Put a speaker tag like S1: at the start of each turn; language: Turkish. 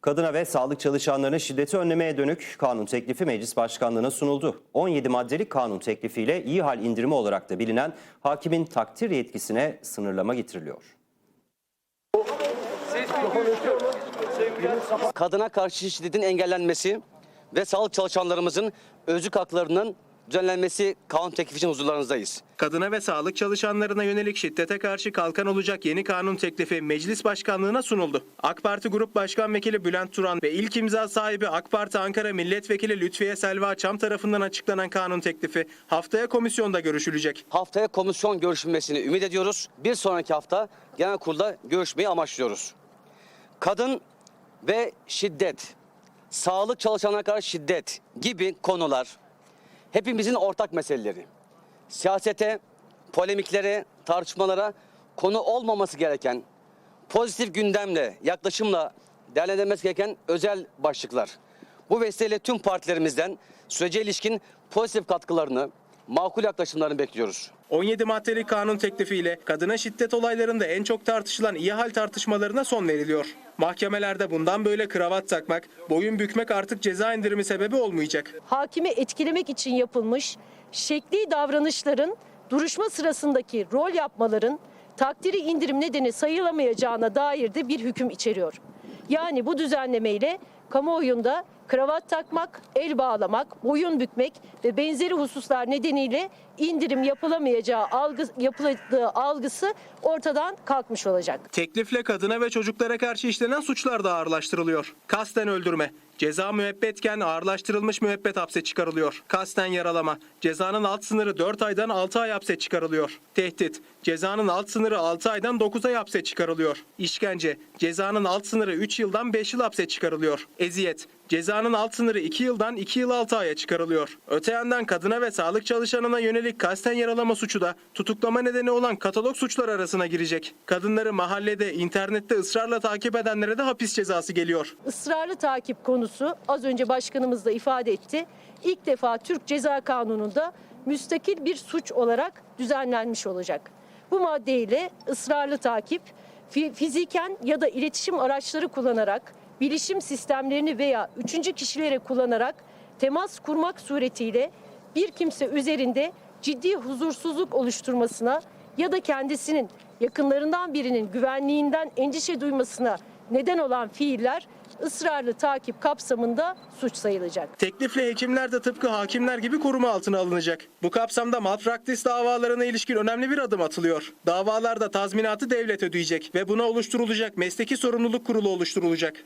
S1: Kadına ve sağlık çalışanlarına şiddeti önlemeye dönük kanun teklifi meclis başkanlığına sunuldu. 17 maddelik kanun teklifiyle iyi hal indirimi olarak da bilinen hakimin takdir yetkisine sınırlama getiriliyor.
S2: kadına karşı şiddetin engellenmesi ve sağlık çalışanlarımızın özlük haklarının düzenlenmesi kanun teklifi için huzurlarınızdayız.
S3: Kadına ve sağlık çalışanlarına yönelik şiddete karşı kalkan olacak yeni kanun teklifi meclis başkanlığına sunuldu. AK Parti Grup Başkan Vekili Bülent Turan ve ilk imza sahibi AK Parti Ankara Milletvekili Lütfiye Selva Çam tarafından açıklanan kanun teklifi haftaya komisyonda görüşülecek.
S2: Haftaya komisyon görüşülmesini ümit ediyoruz. Bir sonraki hafta genel kurulda görüşmeyi amaçlıyoruz. Kadın ve şiddet, sağlık çalışanlarına karşı şiddet gibi konular hepimizin ortak meseleleri. Siyasete, polemiklere, tartışmalara konu olmaması gereken, pozitif gündemle, yaklaşımla değerlendirilmesi gereken özel başlıklar. Bu vesileyle tüm partilerimizden sürece ilişkin pozitif katkılarını, makul yaklaşımlarını bekliyoruz.
S3: 17 maddelik kanun teklifiyle kadına şiddet olaylarında en çok tartışılan iyi hal tartışmalarına son veriliyor. Mahkemelerde bundan böyle kravat takmak, boyun bükmek artık ceza indirimi sebebi olmayacak.
S4: hakimi etkilemek için yapılmış şekli davranışların duruşma sırasındaki rol yapmaların takdiri indirim nedeni sayılamayacağına dair de bir hüküm içeriyor. Yani bu düzenlemeyle kamuoyunda kravat takmak, el bağlamak, boyun bükmek ve benzeri hususlar nedeniyle indirim yapılamayacağı algı, yapıldığı algısı ortadan kalkmış olacak.
S3: Teklifle kadına ve çocuklara karşı işlenen suçlar da ağırlaştırılıyor. Kasten öldürme, ceza müebbetken ağırlaştırılmış müebbet hapse çıkarılıyor. Kasten yaralama, cezanın alt sınırı 4 aydan 6 ay hapse çıkarılıyor. Tehdit, cezanın alt sınırı 6 aydan 9 ay hapse çıkarılıyor. İşkence, cezanın alt sınırı 3 yıldan 5 yıl hapse çıkarılıyor. Eziyet, Cezanın alt sınırı 2 yıldan 2 yıl 6 aya çıkarılıyor. Öte yandan kadına ve sağlık çalışanına yönelik kasten yaralama suçu da tutuklama nedeni olan katalog suçlar arasına girecek. Kadınları mahallede, internette ısrarla takip edenlere de hapis cezası geliyor.
S4: ısrarlı takip konusu az önce başkanımız da ifade etti. İlk defa Türk Ceza Kanunu'nda müstakil bir suç olarak düzenlenmiş olacak. Bu maddeyle ısrarlı takip fi- fiziken ya da iletişim araçları kullanarak bilişim sistemlerini veya üçüncü kişilere kullanarak temas kurmak suretiyle bir kimse üzerinde ciddi huzursuzluk oluşturmasına ya da kendisinin yakınlarından birinin güvenliğinden endişe duymasına neden olan fiiller ısrarlı takip kapsamında suç sayılacak.
S3: Teklifle hekimler de tıpkı hakimler gibi koruma altına alınacak. Bu kapsamda malpraktis davalarına ilişkin önemli bir adım atılıyor. Davalarda tazminatı devlet ödeyecek ve buna oluşturulacak mesleki sorumluluk kurulu oluşturulacak.